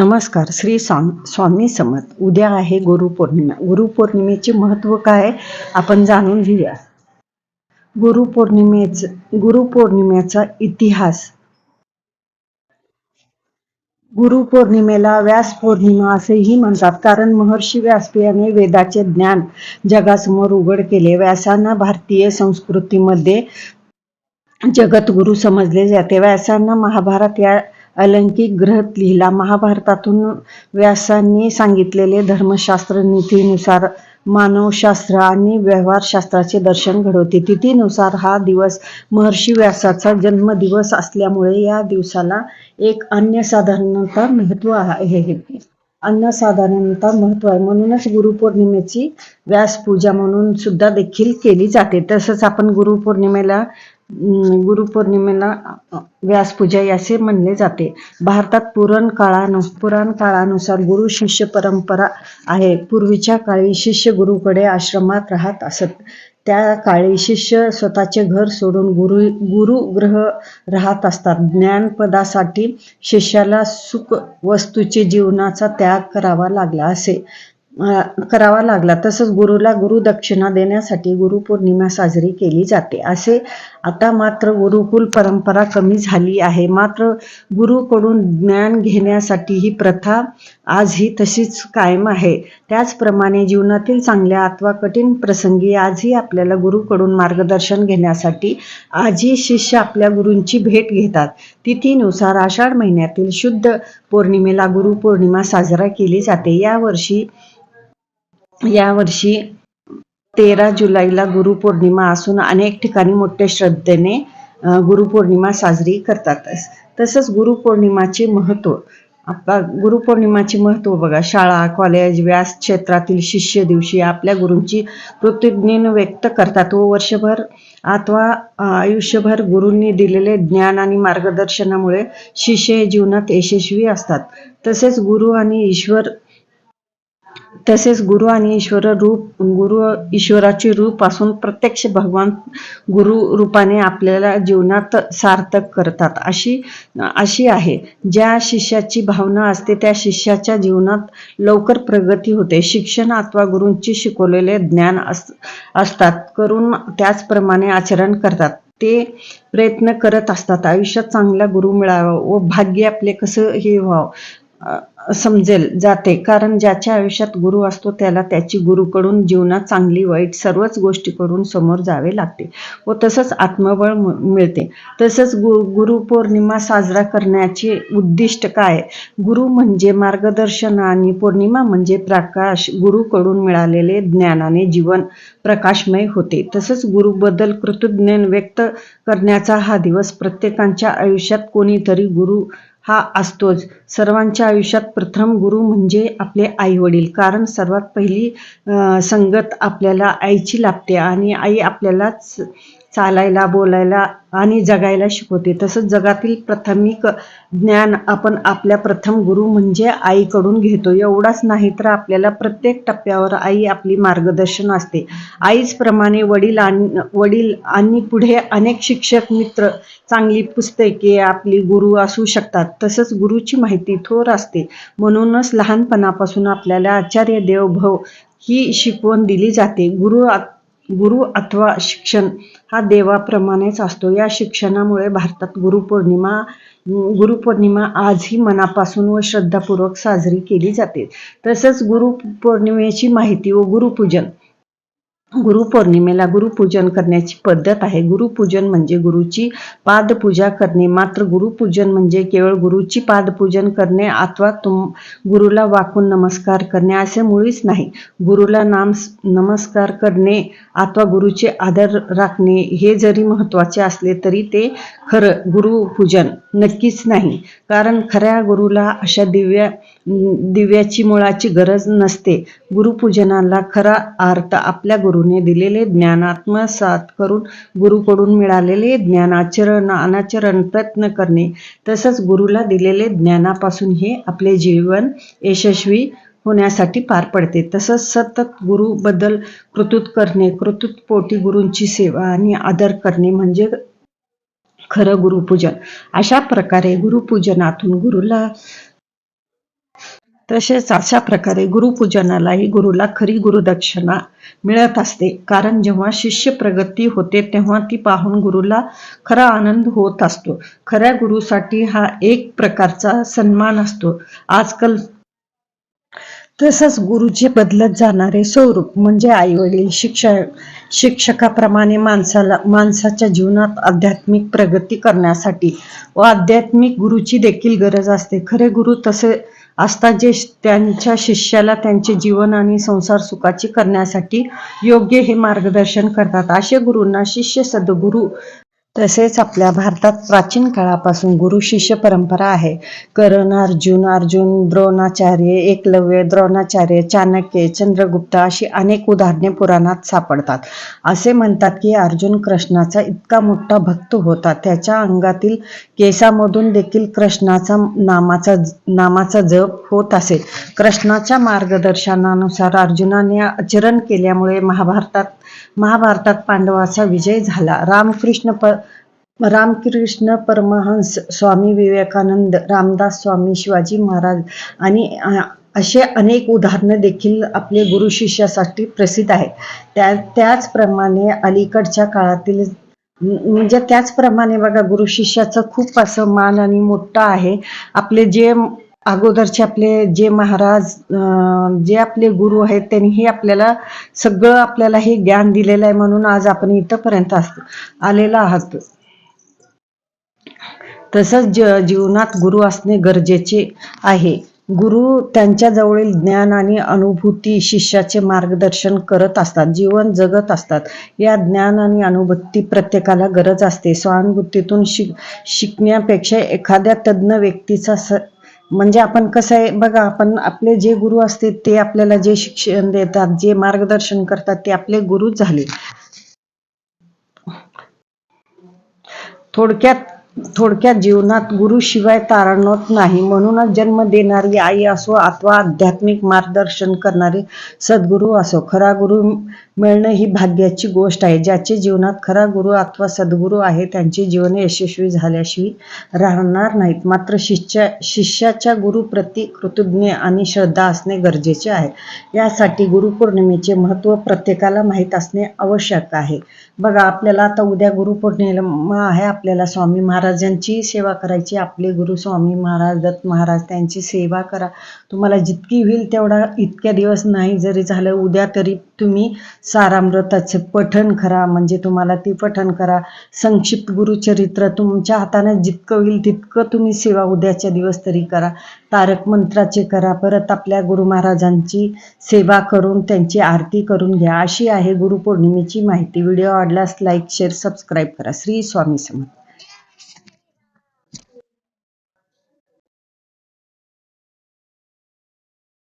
नमस्कार श्री स्वाम स्वामी समर्थ. उद्या आहे गुरुपौर्णिमा. गुरुपौर्णिमेचे महत्त्व काय आपण जाणून घेऊया. गुरुपौर्णिमेच गुरुपौर्णिमेचा इतिहास. गुरुपौर्णिमेला व्यास पौर्णिमा असेही म्हणतात. कारण महर्षी व्यासपीयाने वेदाचे ज्ञान जगासमोर उघड केले. व्यासांना भारतीय संस्कृतीमध्ये जगद्गुरू समजले जाते. व्यासांना महाभारत या अलंकिक ग्रहत लिहिला. महाभारतातून व्यासांनी सांगितलेले धर्मशास्त्र नीतीनुसार मानवशास्त्र आणि व्यवहारशास्त्राचे दर्शन घडवते. तिथीनुसार हा दिवस महर्षी व्यासाचा जन्मदिवस असल्यामुळे या दिवसाला एक अन्यसाधारणता महत्त्व आहे. अन्नसाधारणता महत्त्व आहे. म्हणूनच गुरुपौर्णिमेची व्यासपूजा म्हणून सुद्धा देखील केली जाते. तसंच आपण गुरुपौर्णिमेला गुरुपौर्णिमेला अं, व्यासपूजा असे म्हणले जाते. भारतात पुराण काळानु पुराण काळानुसार गुरु शिष्य परंपरा आहे. पूर्वीच्या काळी शिष्य गुरुकडे आश्रमात राहत असत. त्या काळी शिष्य स्वतःचे घर सोडून गुरु गुरुग्रह राहत असतात. ज्ञानपदासाठी शिष्याला सुख वस्तूचे जीवनाचा त्याग करावा लागला असे. करावा लागला. तसंच गुरुला गुरुदक्षिणा देण्यासाठी गुरुपौर्णिमा साजरी केली जाते. असे आता मात्र गुरुकुल परंपरा कमी झाली आहे. मात्र गुरुकडून ज्ञान घेण्यासाठी ही प्रथा आजही तशीच कायम आहे. त्याचप्रमाणे जीवनातील चांगल्या अथवा कठीण प्रसंगी आजही आपल्याला गुरुकडून मार्गदर्शन घेण्यासाठी आजही शिष्य आपल्या गुरूंची भेट घेतात. तिथीनुसार आषाढ महिन्यातील शुद्ध पौर्णिमेला गुरुपौर्णिमा साजरा केली जाते. यावर्षी यावर्षी तेरा जुलैला गुरुपौर्णिमा असून अनेक ठिकाणी मोठ्या श्रद्धेने गुरुपौर्णिमा साजरी करतात. तसंच गुरुपौर्णिमाचे महत्त्व आता गुरुपौर्णिमाचे महत्त्व बघा. शाळा कॉलेज व्यास क्षेत्रातील शिष्य दिवशी आपल्या गुरूंची कृतज्ञ व्यक्त करतात. व वर्षभर अथवा आयुष्यभर गुरूंनी दिलेले ज्ञान आणि मार्गदर्शनामुळे शिष्य जीवनात यशस्वी असतात. तसेच गुरु आणि ईश्वर तसेच गुरु आणि ईश्वर रूप गुरु ईश्वराचे रूप असून प्रत्यक्ष भगवान गुरु रूपाने आपल्याला जीवनात सार्थक करतात. अशी अशी आहे. ज्या शिष्याची भावना असते त्या शिष्याच्या जीवनात लवकर प्रगती होते. शिक्षण अथवा गुरूंची शिकवलेले ज्ञान अस असतात. करून त्याचप्रमाणे आचरण करतात. ते प्रयत्न करत असतात. आयुष्यात चांगला गुरु मिळावा व भाग्य आपले कसं हे व्हावं? समजेल जाते. कारण ज्याच्या आयुष्यात गुरु असतो त्याला त्याची गुरुकडून जीवनात चांगली वाईट सर्वच गोष्टीकडून समोर जावे लागते व तसंच आत्मबळ मिळते. तसंच गु गुरुपौर्णिमा साजरा करण्याचे उद्दिष्ट काय? गुरु म्हणजे मार्गदर्शन आणि पौर्णिमा म्हणजे प्रकाश गुरुकडून मिळालेले ज्ञानाने जीवन प्रकाशमय होते. तसंच गुरुबद्दल कृतज्ञ व्यक्त करण्याचा हा दिवस प्रत्येकांच्या आयुष्यात कोणीतरी गुरु हा असतोच. सर्वांच्या आयुष्यात प्रथम गुरु म्हणजे आपले आई वडील कारण सर्वात पहिली संगत आपल्याला आईची लाभते आणि आई आपल्यालाच चालायला बोलायला आणि जगायला शिकवते. तसंच जगातील प्राथमिक ज्ञान आपण आपल्या प्रथम गुरु म्हणजे आईकडून घेतो. एवढाच नाही तर आपल्याला प्रत्येक टप्प्यावर आई आपली मार्गदर्शन असते. आईचप्रमाणे वडील आणि वडील आणि पुढे अनेक शिक्षक मित्र चांगली पुस्तके आपली गुरु असू शकतात. तसंच गुरुची माहिती थोर असते. म्हणूनच लहानपणापासून आपल्याला आचार्य देवभव ही शिकवण दिली जाते. गुरु गुरु अथवा शिक्षण हा देवाप्रमाणेच असतो. या शिक्षणामुळे भारतात गुरुपौर्णिमा गुरुपौर्णिमा आजही मनापासून व श्रद्धापूर्वक साजरी केली जाते. तसंच गुरुपौर्णिमेची माहिती व गुरुपूजन गुरुपौर्णिमेला गुरुपूजन करण्याची पद्धत आहे. गुरुपूजन म्हणजे गुरुची पादपूजा करणे. मात्र गुरुपूजन म्हणजे केवळ गुरुची पादपूजन करणे अथवा तुम गुरुला वाकून नमस्कार करणे असे मुळीच नाही. गुरुला नाम नमस्कार करणे अथवा गुरुचे आदर राखणे हे जरी महत्त्वाचे असले तरी ते खरं गुरुपूजन नक्कीच नाही. कारण खऱ्या गुरुला अशा दिव्या दिव्याची मुळाची गरज नसते. गुरुपूजनाला खरा अर्थ आपल्या गुरुने दिलेले ज्ञान आत्मसात करून गुरुकडून मिळालेले ज्ञान आचरण अनाचरण प्रयत्न करणे तसंच गुरुला दिलेले ज्ञानापासून हे आपले जीवन यशस्वी होण्यासाठी पार पडते. तसंच सतत गुरुबद्दल कृतुत करणे कृतुत पोटी गुरूंची सेवा आणि आदर करणे म्हणजे खरं गुरुपूजन. अशा प्रकारे गुरुपूजनातून गुरुला तसेच अशा प्रकारे गुरुपूजनालाही गुरुला खरी गुरुदक्षिणा मिळत असते. कारण जेव्हा शिष्य प्रगती होते तेव्हा ती पाहून गुरुला खरा आनंद होत असतो. खऱ्या गुरुसाठी हा एक प्रकारचा सन्मान असतो. आजकाल तसंच गुरुचे बदलत जाणारे स्वरूप म्हणजे आई वडील शिक्षक शिक्षकाप्रमाणे माणसाला माणसाच्या जीवनात आध्यात्मिक प्रगती करण्यासाठी व आध्यात्मिक गुरुची देखील गरज असते. खरे गुरु तसे असतात जे त्यांच्या शिष्याला त्यांचे जीवन आणि संसार सुखाची करण्यासाठी योग्य हे मार्गदर्शन करतात. असे गुरूंना शिष्य सद्गुरू तसेच आपल्या भारतात प्राचीन काळापासून गुरु शिष्य परंपरा आहे. करण अर्जुन अर्जुन द्रोणाचार्य एकलव्य द्रोणाचार्य चाणक्य चंद्रगुप्त अशी अनेक उदाहरणे पुराणात सापडतात. असे म्हणतात की अर्जुन कृष्णाचा इतका मोठा भक्त होता त्याच्या अंगातील केसामधून देखील कृष्णाचा नामाचा नामाचा जप होत असे. कृष्णाच्या मार्गदर्शनानुसार अर्जुनाने आचरण केल्यामुळे महाभारतात महाभारतात पांडवाचा विजय झाला. रामकृष्ण प रामकृष्ण परमहंस स्वामी विवेकानंद रामदास स्वामी शिवाजी महाराज आणि असे अनेक उदाहरणं देखील आपले गुरु शिष्यासाठी प्रसिद्ध आहेत. त्या त्याचप्रमाणे अलीकडच्या काळातील म्हणजे त्याचप्रमाणे बघा गुरु शिष्याचं खूप असं मान आणि मोठं आहे. आपले जे अगोदरचे आपले जे महाराज अं, जे आपले गुरु आहेत त्यांनीही आपल्याला सगळं आपल्याला हे ज्ञान दिलेलं आहे म्हणून आज आपण इथंपर्यंत असतो आलेला आहात. तसंच ज जीवनात गुरु असणे गरजेचे आहे. गुरु त्यांच्या जवळील ज्ञान आणि अनुभूती शिष्याचे मार्गदर्शन करत असतात जीवन जगत असतात. या ज्ञान आणि अनुभूती प्रत्येकाला गरज असते. सहानुभूतीतून शिक शिकण्यापेक्षा एखाद्या तज्ज्ञ व्यक्तीचा स म्हणजे आपण कसं आहे बघा आपण आपले जे गुरु असते ते आपल्याला जे शिक्षण देतात जे मार्गदर्शन करतात ते आपले गुरुच झाले. थोडक्यात थोडक्यात जीवनात गुरुशिवाय तारणत नाही. म्हणूनच जन्म देणारी आई असो अथवा आध्यात्मिक मार्गदर्शन करणारे सद्गुरू असो खरा गुरु मिळणं ही भाग्याची गोष्ट आहे. ज्याचे जीवनात खरा गुरु अथवा सद्गुरू आहे त्यांचे जीवन यशस्वी झाल्याशिवाय राहणार नाहीत. मात्र शिष्या शिष्याच्या गुरुप्रती कृतज्ञ आणि श्रद्धा असणे गरजेचे आहे. यासाठी गुरुपौर्णिमेचे महत्त्व प्रत्येकाला माहीत असणे आवश्यक आहे. बघा आपल्याला आता उद्या गुरुपौर्णिमा आहे आपल्याला स्वामी महाराजांची सेवा करायची आपले गुरु स्वामी महाराज दत्त महाराज त्यांची सेवा करा. तुम्हाला जितकी होईल तेवढा इतक्या दिवस नाही जरी झालं उद्या तरी तुम्ही सारामृताचे पठण करा. म्हणजे तुम्हाला ती पठण करा. संक्षिप्त गुरुचरित्र तुमच्या हाताने जितकं होईल तितकं तुम्ही सेवा उद्याच्या दिवस तरी करा. तारक मंत्राचे करा. परत आपल्या गुरु महाराजांची सेवा करून त्यांची आरती करून घ्या. अशी आहे गुरुपौर्णिमेची माहिती. व्हिडिओ आवडल्यास लाईक शेअर सबस्क्राईब करा. श्री स्वामी समर्थ.